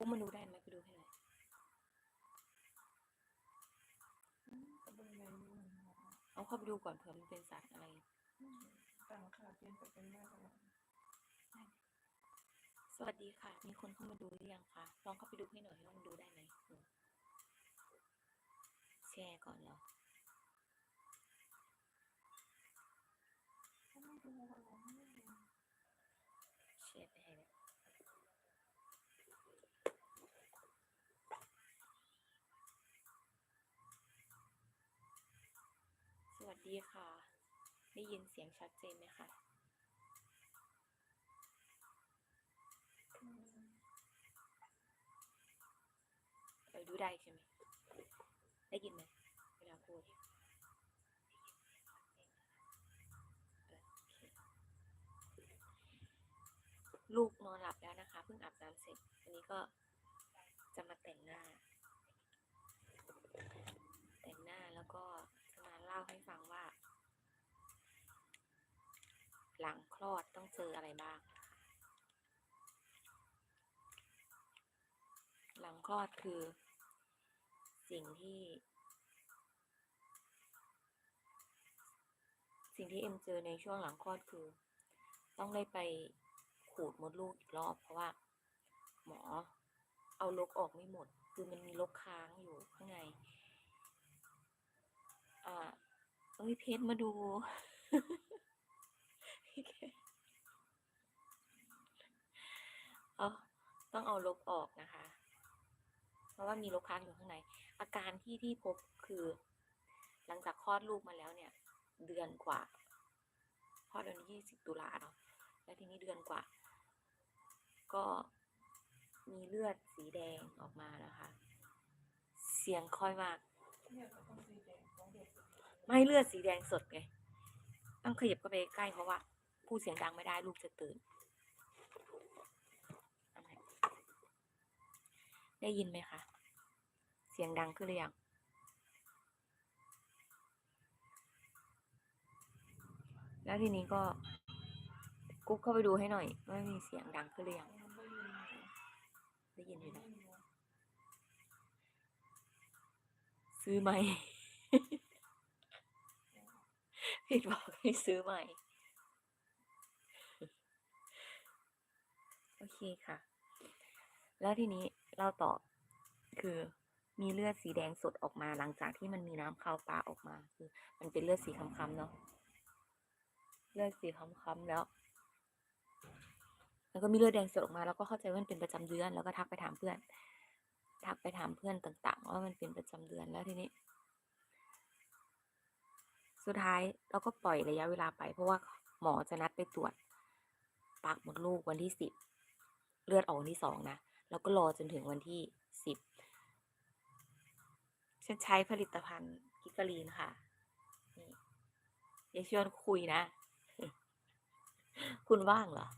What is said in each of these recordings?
กูมาดูได้ไหมไปดูให้หน่อยเอมเอาเข้าไปดูก่อนเผื่อมันเป็นสัตว์อะไรต่างขาเปลี่ยนไปเป็นแม่ตลอดสวัสดีค่ะ มีคนเข้ามาดูหรือยังคะ ลองเข้าไปดูให้หน่อยลองดูได้ไหม แชร์ก่อนเหรอ เขาไม่ดูอะไรไม่ดู แชร์ไปให้เลยสวัส ดีค่ะ ได้ยินเสียงชัดเจนไหมคะเออดูได้ใช่ไหม ได้ยินไหมเวลาพูดลูกนอนหลับแล้วนะคะ เพิ่งอาบน้ำเสร็จอันนี้ก็จะมาแต่งหน้า แต่งหน้าแล้วก็จะมาเล่าให้ฟังว่า หลังคลอดต้องเจออะไรบ้าง หลังคลอดคือสิ่งที่ สิ่งที่เอ็มเจอในช่วงหลังคลอดคือ ต้องได้ไปขูดมดลูกอีกรอบ เพราะว่า หมอเอาลกออกไม่หมด คือมันมีลกค้างอยู่ข้างใน อ่า เอ้ยเพชรมาดู เอาต้องเอาลกออกนะคะ เพราะว่ามีลกค้างอยู่ข้างใน อาการที่ที่พบคือ หลังจากคลอดลูกมาแล้วเนี่ย เดือนกว่าคลอดเดือนยี่สิบตุลาเนาะแล้วทีนี้เดือนกว่า ก็มีเลือดสีแดงออกมานะคะ เสียงค่อยมาก ไม่เลือดสีแดงสดไงต้องขยับเข้าไปใกล้เพราะว่าพูดเสียงดังไม่ได้ลูกจะตื่น ได้ยินไหมคะ เสียงดังขึ้นหรือยังแล้วทีนี้ก็กุ๊กเข้าไปดูให้หน่อยว่ามีเสียงดังขึ้นหรือยังได้ยินอยู่ไม่นะยินซื้อไหม ผิดบอกให้ซื้อใหม่ โอเคค่ะ แล้วทีนี้เราตอบคือมีเลือดสีแดงสดออกมาหลังจากที่มันมีน้ำเข้าตาออกมา คือ มันเป็นเลือดสีค้ำๆเนาะเลือดสีค้ำๆแล้ว แล้วก็มีเลือดแดงสดออกมา แล้วก็เข้าใจว่ามันเป็นประจำเดือน แล้วก็ทักไปถามเพื่อน ทักไปถามเพื่อนต่าง ๆ ว่ามันเป็นประจำเดือนแล้วทีนี้ สุดท้ายเราก็ปล่อยระยะเวลาไป เพราะว่าหมอจะนัดไปตรวจ ปากมดลูกวันที่สิบเลือดออกวันที่สองนะแล้วก็รอจนถึงวันที่สิบฉันใช้ผลิตภัณฑ์กิฟลีนค่ะนี่อย่าชวนคุยนะ คุณว่างเหรอ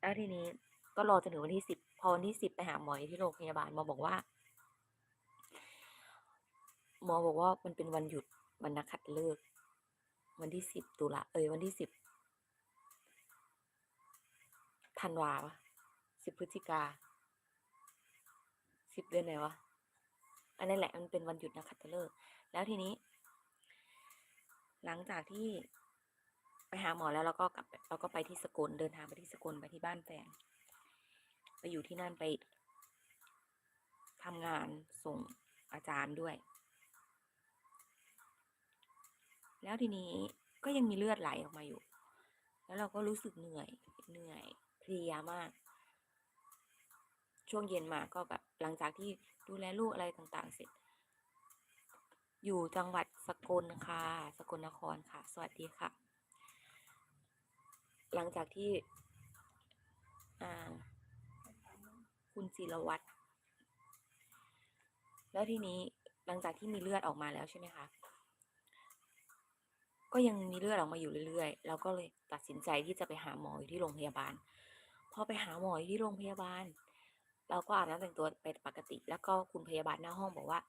แล้วทีนี้ก็รอจนถึงวันที่สิบพอวันที่สิบไปหาหมอที่โรงพยาบาลหมอบอกว่า หมอบอกว่ามันเป็นวันหยุดวันนักขัตฤกษ์วันที่สิบตุลาเอยวันที่สิบธันวาปะสิบพฤศจิกาสิบเดือนไหนวะอันนั้นแหละมันเป็นวันหยุดนักขัตฤกษ์แล้วทีนี้ หลังจากที่ไปหาหมอแล้วเราก็กลับเราก็ไปที่สกลเดินทางไปที่สกลไปที่บ้านแฟนไปอยู่ที่นั่นไปทำงานส่งอาจารย์ด้วย แล้วทีนี้ก็ยังมีเลือดไหลออกมาอยู่ แล้วเราก็รู้สึกเหนื่อยเหนื่อยเพลียมาก ช่วงเย็นมาก็แบบหลังจากที่ดูแลลูกอะไรต่างๆ เสร็จ อยู่จังหวัดสกลค่ะ สกลนครค่ะ สวัสดีค่ะ หลังจากที่คุณจิรวัตรแล้วทีนี้หลังจากที่มีเลือดออกมาแล้วใช่ไหมคะ ก็ยังมีเลือดออกมาอยู่เรื่อยๆ แล้วก็เลยตัดสินใจที่จะไปหาหมออยู่ที่โรงพยาบาล พอไปหาหมออยู่ที่โรงพยาบาล เราก็อาบน้ำแต่งตัวไปปกติ แล้วก็คุณพยาบาลหน้าห้องบอกว่า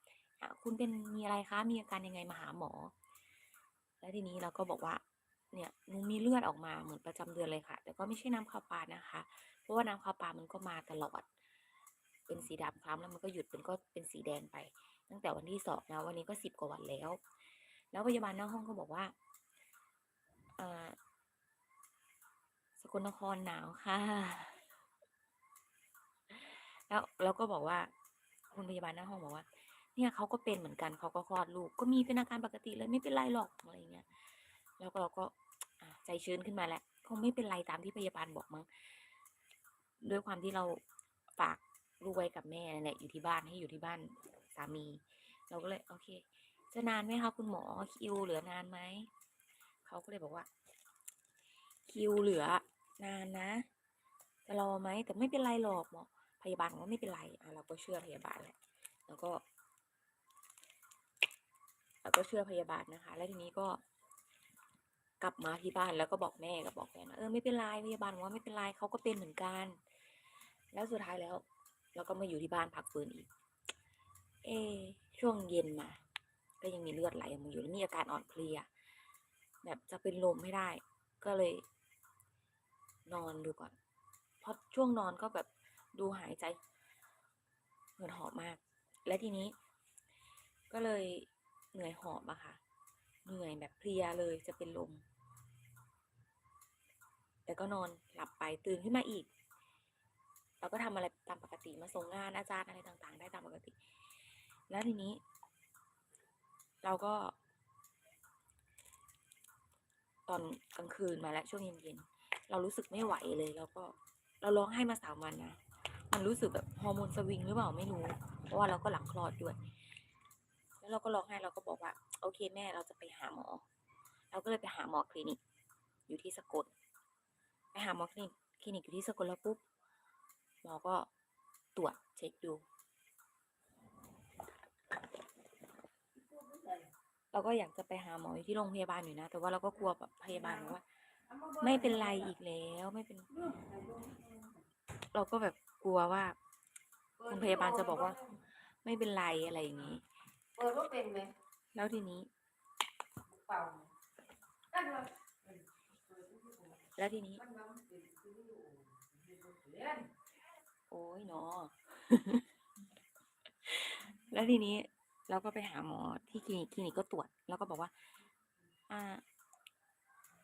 คุณเป็นมีอะไรคะ มีอาการยังไงมาหาหมอ แล้วทีนี้เราก็บอกว่า เนี่ยหนูมีเลือดออกมาเหมือนประจำเดือนเลยค่ะ แต่ก็ไม่ใช่น้ำข้าวปลานะคะ เพราะว่าน้ำข้าวปลามันก็มาตลอด เป็นสีดำคล้ำแล้วมันก็หยุดเป็นก็เป็นสีแดงไป ตั้งแต่วันที่สองนะวันนี้ก็สิบกว่าวันแล้ว แล้วพยาบาลหน้าห้องก็บอกว่า สกลนครหนาวค่ะ แล้วเราก็บอกว่า คุณพยาบาลหน้าห้องบอกว่า เนี่ยเขาก็เป็นเหมือนกันเขาก็คลอดลูก ก็มีเป็นอาการปกติเลยไม่เป็นไรหรอกอะไรเงี้ย แล้วเราก็ใจชื้นขึ้นมาแล้วคงไม่เป็นไรตามที่พยาบาลบอกมั้งด้วยความที่เราฝากลูกไว้กับแม่นั่นแหละอยู่ที่บ้านให้อยู่ที่บ้านสามี เราก็เลย โอเค จะนานไหมคะคุณหมอคิวเหลือนานไหม เขาก็เลยบอกว่า คิวเหลือนานนะ จะรอไหมแต่ไม่เป็นไรหรอกหมอพยาบาลบอกว่าไม่เป็นไรอะเราก็เชื่อพยาบาลแหละแล้วก็เราก็เชื่อพยาบาลนะคะ แล้วทีนี้ก็กลับมาที่บ้านแล้วก็บอกแม่กับบอกแฟนว่าเออไม่เป็นไรพยาบาลบอกว่าไม่เป็นไรเขาก็เป็นเหมือนกัน แล้วสุดท้ายแล้ว เราก็มาอยู่ที่บ้านพักฟื้นอีก เอช่วงเย็นมา ก็ยังมีเลือดไหลออกมาอยู่แล้วมีอาการอ่อนเพลีย แบบจะเป็นลมไม่ได้ ก็เลย นอนดูก่อนเพราะช่วงนอนก็แบบดูหายใจเหมือนหอบมาก และทีนี้ ก็เลยเหนื่อยหอบอะค่ะ เหนื่อยแบบเพลียเลยจะเป็นลม แต่ก็นอนหลับไปตื่นขึ้นมาอีกเราก็ทำอะไรตามปกติมาส่งงานอาจารย์อะไรต่างๆ ได้ตามปกติ แล้วทีนี้ เราก็ ตอนกลางคืนมาแล้วช่วงเย็นๆเรารู้สึกไม่ไหวเลยแล้วก็เราร้องไห้มาสามวันนะมันรู้สึกแบบฮอร์โมนสวิงหรือเปล่าไม่รู้ เพราะว่าเราก็หลังคลอดด้วย แล้วเราก็ร้องไห้เราก็บอกว่า โอเคแม่เราจะไปหาหมอ เราก็เลยไปหาหมอคลินิก อยู่ที่สกลไปหาหมอคลินิกคลินิกอยู่ที่สกลแล้วปุ๊บหมอก็ตรวจเช็คดู เราก็อยากจะไปหาหมออยู่ที่โรงพยาบาลอยู่นะ แต่ว่าเราก็กลัวแบบพยาบาลบอกว่า ไม่เป็นไรอีกแล้วไม่เป็น เราก็แบบกลัวว่าคุณพยาบาลจะบอกว่า ไม่เป็นไรอะไรอย่างนี้เปิดว่าเป็นไหมแล้วทีนี้เป่าแล้วทีนี้ โอ้ยเนาะแล้วทีนี้ เราก็ไปหาหมอที่คลินิกคลินิกก็ตรวจ แล้วก็บอกว่า อ่า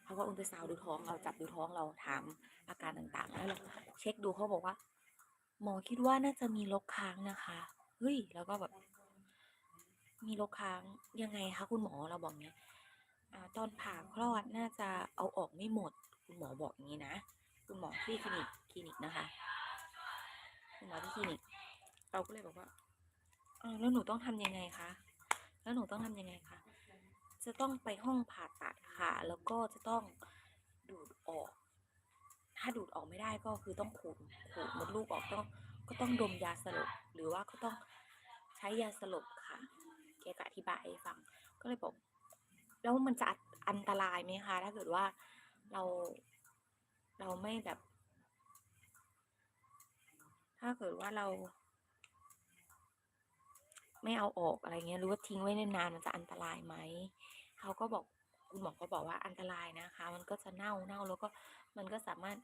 เขาก็อุลตราซาวด์ดูท้องเราจับดูท้องเราถามอาการต่างๆ แล้วเราเช็คดูเขาบอกว่า หมอคิดว่าน่าจะมีลกค้างนะคะเฮ้ยแล้วก็แบบ มีลกค้างยังไงคะคุณหมอเราบอกเนี้ยอ่าตอนผ่าคลอดน่าจะเอาออกไม่หมด คุณหมอบอกอย่างนี้นะคุณหมอที่คลินิกคลินิกนะคะคุณหมอที่คลินิกเราก็เลยบอกว่า แล้วหนูต้องทำยังไงคะ แล้วหนูต้องทำยังไงคะ จะต้องไปห้องผ่าตัดค่ะ แล้วก็จะต้องดูดออก ถ้าดูดออกไม่ได้ก็คือต้องขูดขูดมดลูกออกต้อง ก็ต้องดมยาสลบ หรือว่าก็ต้องใช้ยาสลบค่ะ แกก็อธิบายให้ฟัง ก็เลยบอก แล้วมันจะอันตรายไหมคะ ถ้าเกิดว่าเรา เราไม่แบบ ถ้าเกิดว่าเรา ไม่เอาออกอะไรเงี้ยหรือว่าทิ้งไว้นานๆมันจะอันตรายไหมเขาก็บอกคุณหมอก็บอกว่าอันตรายนะคะ มันก็จะเน่าเน่าแล้วก็มันก็สามารถ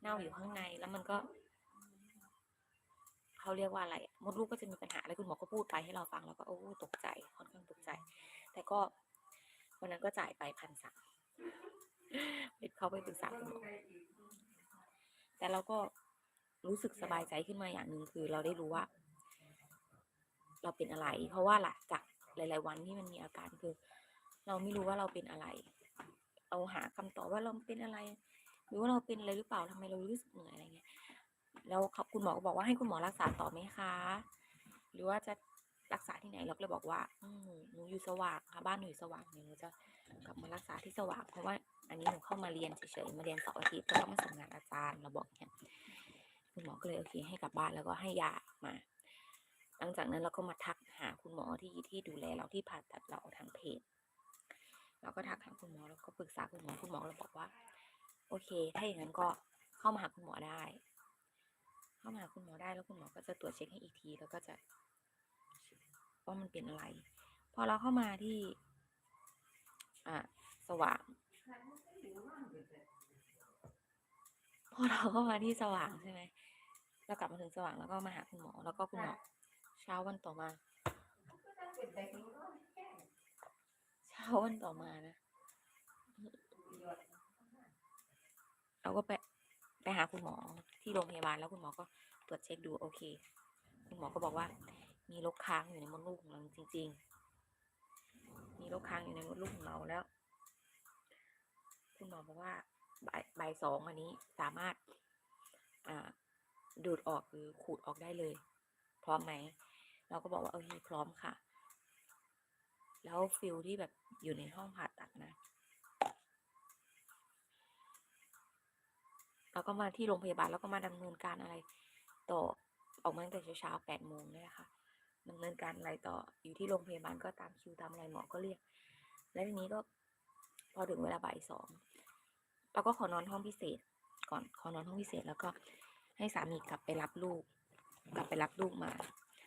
เน่าอยู่ข้างในแล้วมันก็เขาเรียกว่าอะไรมดลูกก็จะมีปัญหาอะไรคุณหมอก็พูดไปให้เราฟังแล้วก็โอ้ตกใจค่อนข้างตกใจ แต่ก็วันนั้นก็จ่ายไปพันสามไปเขาไปปรึกษาคุณหมอแต่เราก็รู้สึกสบายใจขึ้นมาอย่างหนึ่งคือเราได้รู้ว่า เราเป็นอะไร เพราะว่าหลังจากหลาย ๆ วันที่มันมีอาการคือ เราไม่รู้ว่าเราเป็นอะไร เราหาคำตอบว่าเราเป็นอะไร หรือว่าเราเป็นอะไรหรือเปล่าทำไมเรารู้สึกเหนื่อยอะไรเงี้ยแล้วคุณหมอก็บอกว่าให้คุณหมอรักษาต่อไหมคะ หรือว่าจะรักษาที่ไหนเราก็เลยบอกว่าหนูอยู่สว่างค่ะบ้านหนูอยู่สว่างเดี๋ยวหนูจะกลับมารักษาที่สว่าง เพราะว่าอันนี้หนูเข้ามาเรียนเฉยๆมาเรียนเสาร์อาทิตย์แล้วก็มาส่งงานอาจารย์เราบอกเนี่ยคุณหมอก็เลยโอเคให้กลับบ้านแล้วก็ให้ยามา หลังจากนั้นเราก็มาทักหาคุณหมอที่ที่ดูแลเราที่ผ่าตัดเราทางเพจเราก็ทักหาคุณหมอแล้วก็ปรึกษาคุณหมอคุณหมอเราบอกว่า โอเค ถ้าอย่างนั้นก็เข้ามาหาคุณหมอได้ เข้ามาหาคุณหมอได้แล้วคุณหมอก็จะตรวจเช็คให้อีกที แล้วก็จะว่ามันเป็นอะไร พอเราเข้ามาที่ อ่าสว่างพอเราก็มาที่สว่างใช่ไหมเรากลับมาถึงสว่างแล้วก็มาหาคุณหมอ แล้วก็คุณหมอ เช้าวันต่อมา เช้าวันต่อมานะ เราก็ไปไปหาคุณหมอที่โรงพยาบาลแล้วคุณหมอก็ตรวจเช็คดูโอเค คุณหมอก็บอกว่า มีรกค้างอยู่ในมดลูกของเราจริง ๆ มีรกค้างอยู่ในมดลูกของเราแล้ว คุณหมอบอกว่าบ่ายบ่ายสองอันนี้สามารถอ่าดูดออกหรือขูดออกได้เลย พร้อมไหม เราก็บอกว่าเออพร้อมค่ะ แล้วฟิลที่แบบอยู่ในห้องผ่าตัดนะเราก็มาที่โรงพยาบาลแล้วก็มาดำเนินการอะไร ต่อออกมาตั้งแต่เช้าๆแปดโมงเนี่ยค่ะดำเนินการอะไรต่ออยู่ที่โรงพยาบาลก็ตามคิวตามอะไรหมอก็เรียก แล้วทีนี้ก็พอถึงเวลาบ่ายสองเราก็ขอนอนห้องพิเศษ ก่อนขอนอนห้องพิเศษแล้วก็ให้สามีกลับไปรับลูก กลับไปรับลูกมา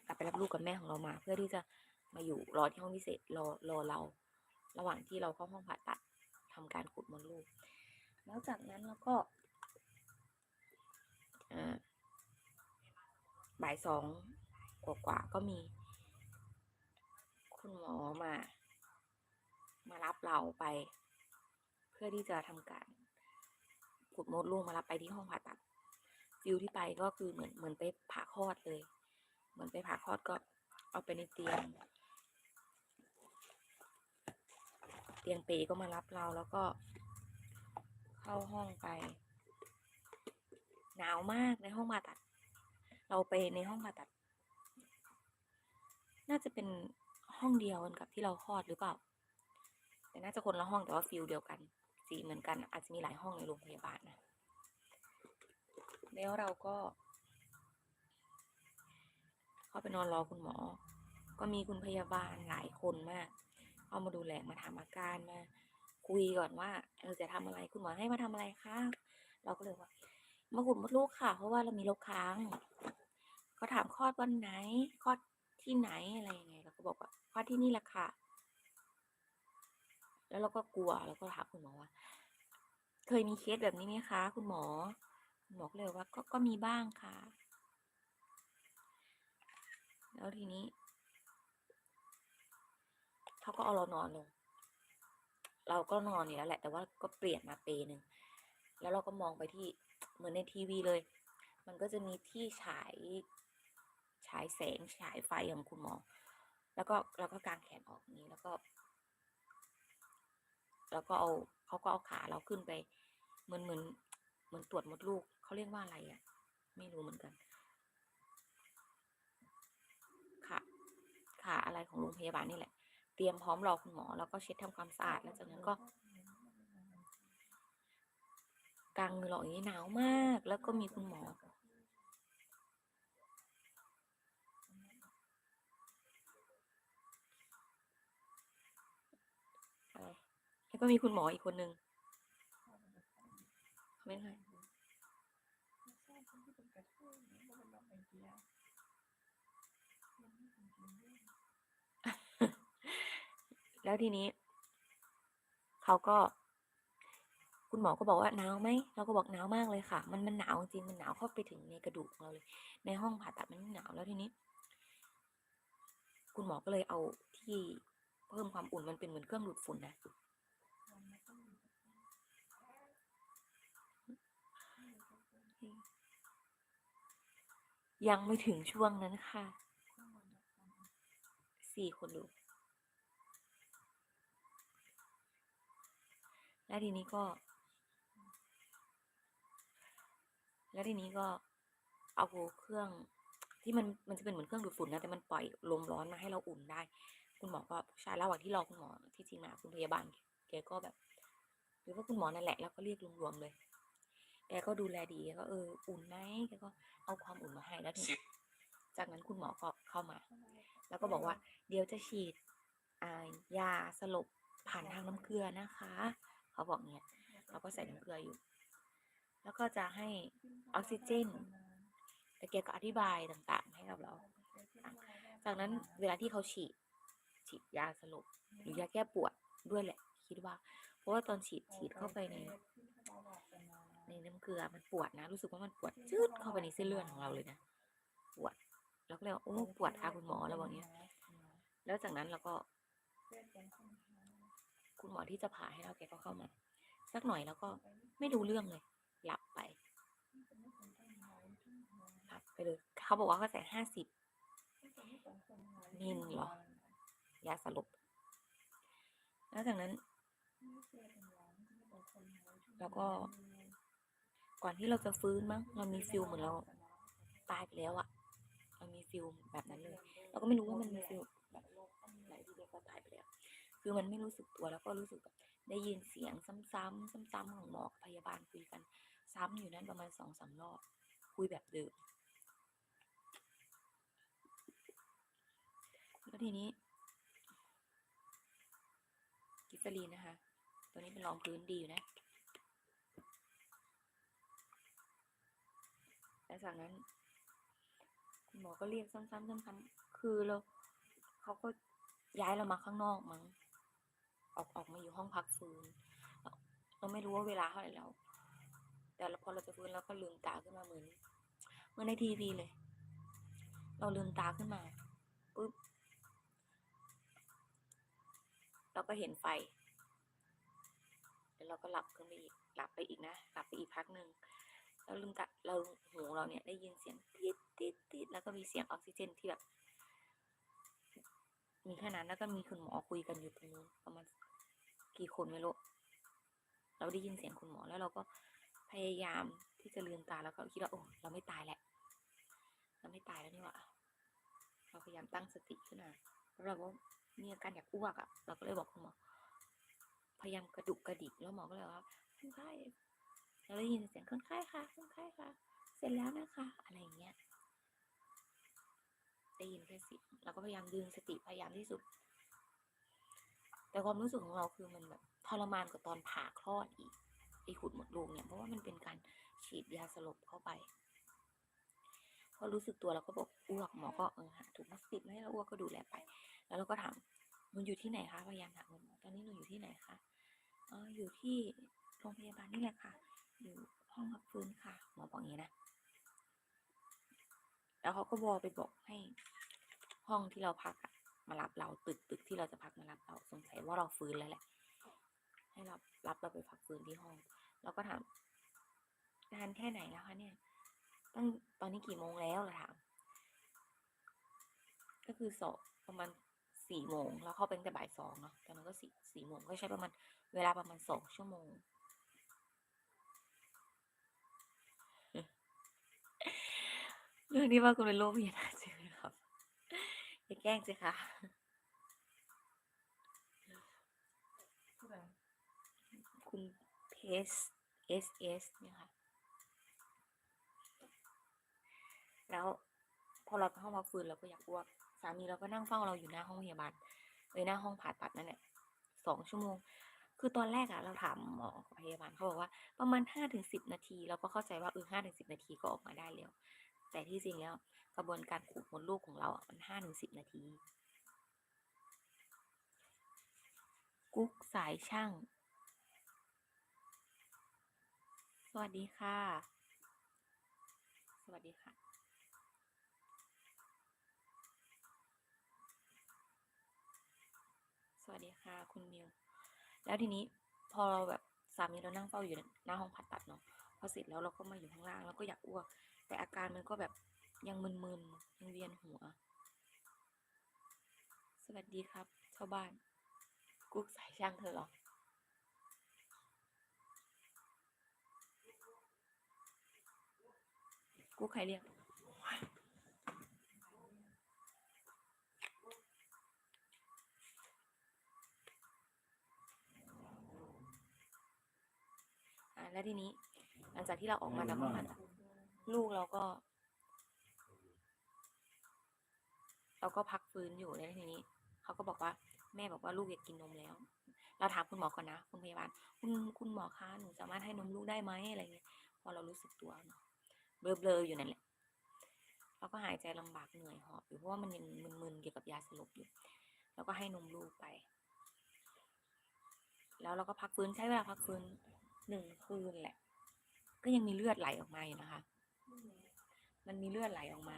กลับไปรับลูกกับแม่ของเรามา เพื่อที่จะมาอยู่รอที่ห้องพิเศษรอรอเรา ระหว่างที่เราเข้าห้องผ่าตัดทำการขุดมดลูกแล้วจากนั้นเราก็อ่าบ่ายสองกว่าๆก็มี คุณหมอมา มารับเราไป เพื่อที่จะทำการขุดมดลูกมารับไปที่ห้องผ่าตัดฟิลที่ไปก็คือเหมือนเหมือนไปผ่าคลอดเลย เหมือนไปผ่าคลอดก็เอาไปในเตียง เตียงเปก็มารับเราแล้วก็ เข้าห้องไป หนาวมากในห้องผ่าตัด เราไปในห้องผ่าตัด น่าจะเป็นห้องเดียวกันกับที่เราคลอดหรือเปล่า แต่น่าจะคนละห้องแต่ว่าฟิลเดียวกันสีเหมือนกันอาจจะมีหลายห้องในโรงพยาบาลนะแล้วเราก็ เข้าไปนอนรอคุณหมอ ก็มีคุณพยาบาลหลายคนมาก เข้ามาดูแลมาถามอาการมา คุยก่อนว่าเออจะทำอะไรคุณหมอให้มาทำอะไรคะเราก็เลยว่ามาขุดมดลูกค่ะ เพราะว่าเรามีรกค้างเขาถามคลอดวันไหนคลอดที่ไหนอะไรยังไงเราก็บอกว่าคลอดที่นี่แหละค่ะ แล้วเราก็กลัวแล้วก็ถามคุณหมอว่า เคยมีเคสแบบนี้ไหมคะ คุณหมอหมอกเลยว่าก็ก็มีบ้างค่ะ แล้วทีนี้เขาก็เอาเรานอนลง เราก็นอนอยู่แล้วแหละ แต่ว่าก็เปลี่ยนมาเปหนึ่งแล้วเราก็มองไปที่เหมือนในทีวีเลย มันก็จะมีที่ฉายฉายแสงฉายไฟของคุณหมอ แล้วก็แล้วก็กางแขนออกนี้แล้วก็ แล้วก็เอาเขาก็เอาขาเราขึ้นไป เหมือนเหมือนเหมือนตรวจมดลูกเขาเรียกว่าอะไรอะ่ะ ไม่รู้เหมือนกันขาขาอะไรของโรงพยาบาลนี่แหละ เตรียมพร้อมรอคุณหมอ แล้วก็เช็ดทำความสะอาด แล้วจากนั้นก็กลางมือเราอย่างนี้หนาวมาก แล้วก็มีคุณหมออะไรแล้วก็มีคุณหมออีกคนนึงเป็นใคร แล้วทีนี้ เขาก็ คุณหมอก็บอกว่าหนาวไหมเราก็บอกหนาวมากเลยค่ะ มันมันหนาวจริงมันหนาวเข้าไปถึงในกระดูกของเราเลย ในห้องผ่าตัดมันหนาวแล้วทีนี้ คุณหมอก็เลยเอาที่เพิ่มความอุ่นมันเป็นเหมือนเครื่องดูดฝุ่นนะยังไม่ถึงช่วงนั้นค่ะ สี่คนดู แล้วทีนี้ก็ แล้วทีนี้ก็เอาเครื่องที่มันมันจะเป็นเหมือนเครื่องดูดฝุ่นนะแต่มันปล่อยลมร้อนมาให้เราอุ่นได้ คุณหมอก็ใช้ระหว่างที่รอคุณหมอที่จริงนะคุณพยาบาลแกก็แบบหรือว่าคุณหมอนั่นแหละแล้วก็เรียกรวมๆเลยแกก็ดูแลดีแกก็เอออุ่นไหมแกก็เอาความอุ่นมาให้แล้วทีนี้จากนั้นคุณหมอก็เข้ามา แล้วก็บอกว่า เดี๋ยวจะฉีดอ่ายาสลบผ่านทางน้ำเกลือนะคะ เขาบอกเนี่ยเราก็ใส่น้ำเกลืออยู่ แล้วก็จะให้ออกซิเจนแต่แกก็อธิบายต่างๆ ให้กับเรา จากนั้นเวลาที่เขาฉีด ฉีดยาสลบหรือยาแก้ปวดด้วยแหละ คิดว่า เพราะว่าตอนฉีดฉีดเข้าไปใน ในน้ำเกลือมันปวดนะ รู้สึกว่ามันปวดจืดเข้าไปในเส้นเลือดของเราเลยนะ ปวด แล้วก็เลยว่าโอ้ปวดค่ะคุณหมอแล้วบอกเนี้ย แล้วจากนั้นเราก็ คุณหมอที่จะผ่าให้เราแกก็เข้ามา สักหน่อยแล้วก็ไม่รู้เรื่องเลย หลับไปเป็นไม่เป็นต้นไม้ที่หัวหลับไปเลยเขาบอกว่าเขาใส่ห้าสิบม่เป็นไม่เป็นต้นไม้มิลเหรอยาสลบแล้วจากนั้น แล้วก็ ก่อนที่เราจะฟื้นมั้งเรามีฟิลเหมือนเราตายไปแล้วอะเรามีฟิลแบบนั้นเลย เราก็ไม่รู้ว่ามันมีฟิลแบบไหนที่เราตายไปแล้ว คือมันไม่รู้สึกตัวแล้วก็รู้สึกแบบได้ยินเสียงซ้ำๆซ้ำๆของหมอกับพยาบาลคุยกัน ซ้ำอยู่นั้นประมาณสองสามรอบ คุยแบบเดิมแล้วทีนี้กิฟเฟอรีนนะคะ ตัวนี้เป็นรองพื้นดีอยู่นะแล้วจากนั้นคุณหมอก็เรียกซ้ำๆซ้ำๆคือเราเขาก็ย้ายเรามาข้างนอกมั้ง ออกออกมาอยู่ห้องพักฟื้นเราไม่รู้ว่าเวลาเท่าไหร่แล้ว แต่พอเราจะฟื้นเราก็ลืมตาขึ้นมาเหมือนเหมือนในทีวีเลย เราลืมตาขึ้นมาปุ๊บเราก็เห็นไฟแล้วเราก็หลับขึ้นไปอีกหลับไปอีกนะหลับไปอีกพักหนึ่งเราลืมตาเราหูเราเนี่ยได้ยินเสียงติดติดติดแล้วก็มีเสียงออกซิเจนที่แบบมีแค่นั้นแล้วก็มีคุณหมอคุยกันอยู่ตรงนู้นประมาณ กี่คนไม่รู้ เราได้ยินเสียงคุณหมอแล้วเราก็พยายามที่จะลืมตาแล้วก็คิดว่าโอ้เราไม่ตายแหละ เราไม่ตายแล้วนี่หว่าเราพยายามตั้งสติขึ้นมาเราก็มีอาการอยากอ้วกอะ่ะ เราก็เลยบอกคุณหมอ พยายามกระดุกกระดิกแล้วหมอก็เลยว่าคนไข้เราได้ยินเสียงคนไข้ค่ะคนไข้ค่ะ เสร็จแล้วนะคะ อะไรอย่างเงี้ยได้ยินแค่เสียงเราก็พยายามดึงสติพยายามที่สุด แต่ความรู้สึกของเราคือมันแบบทรมานกว่าตอนผ่าคลอดอีกไอขุดหมดลูกเนี่ยเพราะว่ามันเป็นการฉีดยาสลบเข้าไปพอรู้สึกตัวเราก็บอกอ้วกหมอก็เออหาถุงพลาสติกมาให้เราอ้วกก็ดูแลไป แล้วเราก็ถามหนูอยู่ที่ไหนคะพยายามถามหมอตอนนี้หนูอยู่ที่ไหนคะเอออยู่ที่โรงพยาบาลนี่แหละค่ะ อยู่ห้องพักฟื้นค่ะ หมอบอกอย่างนี้นะ แล้วเขาก็วอไปบอกให้ ห้องที่เราพักอะ มารับเราตึกตึกที่เราจะพักมารับเราสงสัยว่าเราฟื้นแล้วแหละ ให้เรารับเราไปพักฟื้นที่ห้องเราก็ถามนานแค่ไหนแล้วคะเนี่ย ตั้งตอนนี้กี่โมงแล้วเราถาม ก็คือสอประมาณสี่โมงแล้วเข้าไปตั้งแต่บ่ายสองเนาะตอนนั้นก็สี่สี่โมงก็ใช้ประมาณเวลาประมาณสองชั่วโมง เรื่องนี้ว่าคุณเป็นโรคพยาธิจริงไหมครับ อย่าแกล้งสิคะผู้ใดคุณเพสเอสเอสเนี่ยค่ะ แล้วพอเราเข้ามาฟื้นเราก็อยากอ้วก สามีเราก็นั่งเฝ้าเราอยู่หน้าห้องพยาบาลเลยหน้าห้องผ่าตัดนั่นแหละสองชั่วโมง คือตอนแรกอะเราถามหมอกับพยาบาลเขาบอกว่าประมาณห้าถึงสิบนาที เราก็เข้าใจว่าเออห้าถึงสิบนาทีก็ออกมาได้แล้ว แต่ที่จริงแล้ว กระบวนการขูดมดลูกของเราอะมันห้าถึงสิบนาที กุ๊กสายช่าง สวัสดีค่ะ สวัสดีค่ะสวัสดีค่ะคุณมิว แล้วทีนี้พอเราแบบสามีเรานั่งเฝ้าอยู่หน้าห้องผ่าตัดเนาะพอเสร็จแล้วเราก็มาอยู่ข้างล่างแล้วก็อยากอ้วก แต่อาการมันก็แบบ ยังมึนๆยังเวียนหัว สวัสดีครับชาวบ้าน กุ๊กสายช่างเธอหรอกุ๊กใครเรียก อ่าแล้วทีนี้ หลังจากที่เราออกมาจากห้องผ่าตัดลูกเราก็ เราก็พักฟื้นอยู่แล้วทีนี้เขาก็บอกว่าแม่บอกว่าลูกอยากกินนมแล้ว เราถามคุณหมอก่อนนะคุณพยาบาลคุณคุณหมอคะหนูสามารถให้นมลูกได้ไหมอะไรเงี้ยพอเรารู้สึกตัวเนาะเบลอๆอยู่นั่นแหละเราก็หายใจลำบากเหนื่อยหอบอยู่เพราะว่ามันยังมึนๆเกี่ยวกับยาสลบอยู่แล้วก็ให้นมลูกไป แล้วเราก็พักฟื้นใช้เวลาพักฟื้นหนึ่งคืนแหละ ก็ยังมีเลือดไหลออกมาอยู่นะคะ มันมีเลือดไหลออกมา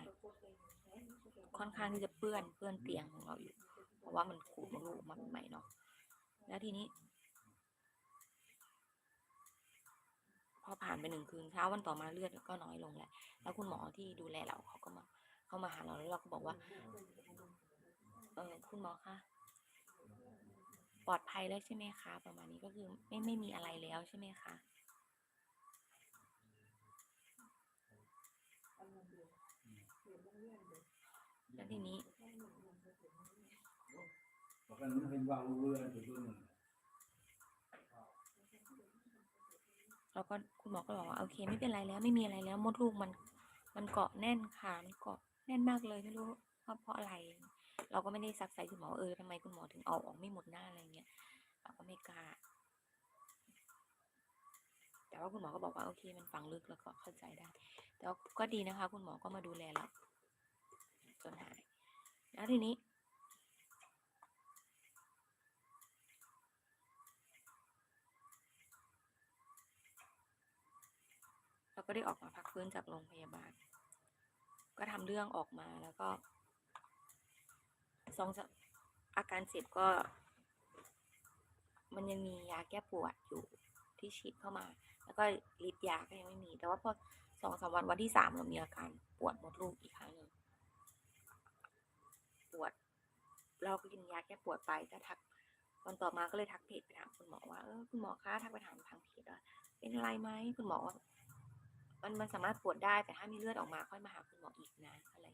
ค่อนข้างที่จะเปื้อนเปื้อนเตียงของเราอยู่ เพราะว่ามันขูดมดลูกมาใหม่เนาะแล้วทีนี้ พอผ่านไปหนึ่งคืนเช้าวันต่อมาเลือดก็น้อยลงแหละแล้วคุณหมอที่ดูแลเราเขาก็มา เข้ามาหาเราแล้วเราก็บอกว่า เออคุณหมอคะปลอดภัยแล้วใช่ไหมคะ ประมาณนี้ก็คือไม่ไม่มีอะไรแล้วใช่ไหมคะ แล้วทีนี้ Porque não tem valor de tudo. แล้วก็คุณหมอก็บอกว่าโอเค ไม่เป็นไรแล้วไม่มีอะไรแล้ว มดลูกมัน มันเกาะแน่นค่ะมันเกาะแน่นมากเลยไม่รู้ว่าเพราะอะไร เราก็ไม่ได้ซักไซคุณหมอเออทำไมคุณหมอถึงเอาออกไม่หมดหน้าอะไรเงี้ยเราก็ไม่กล้าแต่ว่าคุณหมอก็บอกว่าโอเคมันฝังลึกแล้วก็เข้าใจได้ แต่ก็ดีนะคะ คุณหมอก็มาดูแลเรา จนหาย แล้วทีนี้ เราก็ได้ออกมาพักฟื้นจากโรงพยาบาล ก็ทำเรื่องออกมาแล้วก็สองสัปอาการเจ็บก็ มันยังมียาแก้ปวดอยู่ที่ฉีดเข้ามา แล้วก็ฤทธิ์ยาก็ยังไม่มี แต่ว่าพอสองสามวันวันที่สามเรามีอาการปวดมดลูกอีกครั้งหนึ่ง ปวด เราก็กินยาแก้ปวดไปแต่ทักวันต่อมาก็เลยทักเพจไปถามคุณหมอว่าเออคุณหมอคะทักไปถามทางเพจว่าเป็นอะไรไหมคุณหมอว่ามันมันสามารถปวดได้แต่ถ้ามีเลือดออกมาค่อยมาหาคุณหมออีกนะอะไร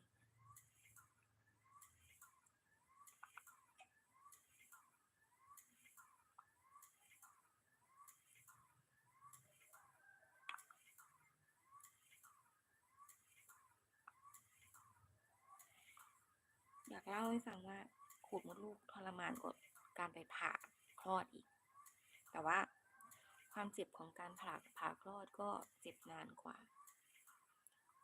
อยาก เล่าให้ฟังว่าขูดมดลูกทรมานกว่าการไปผ่าคลอดอีก แต่ว่าความเจ็บของการผ่าผ่าคลอดก็เจ็บนานกว่า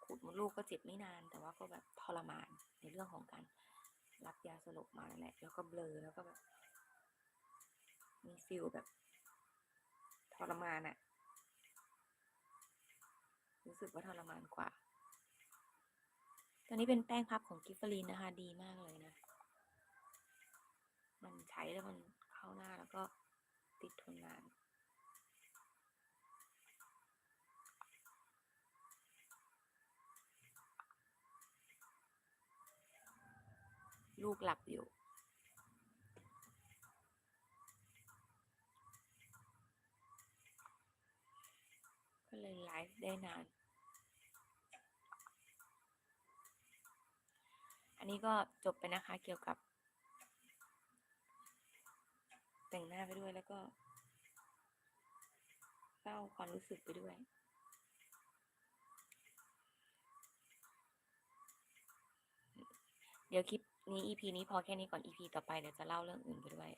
ขูดมดลูกก็เจ็บไม่นาน แต่ว่าก็แบบทรมานในเรื่องของการรับยาสลบมาแหละ แล้วก็เบลอแล้วก็แบบมีฟิลแบบทรมานอะรู้สึกว่าทรมานกว่า ตอนนี้เป็นแป้งพับของกิฟฟรีนนะคะ ดีมากเลยนะ มันใช้แล้วมันเข้าหน้าแล้วก็ติดทนนานลูกหลับอยู่ ก็เลยไลฟ์ได้นาน อันนี้ก็จบไปนะคะเกี่ยวกับ แต่งหน้าไปด้วยแล้วก็เล่าความรู้สึกไปด้วยเดี๋ยวคลิปนี้ EP นี้พอแค่นี้ก่อน EP ต่อไปเดี๋ยวจะเล่าเรื่องอื่นไปด้วย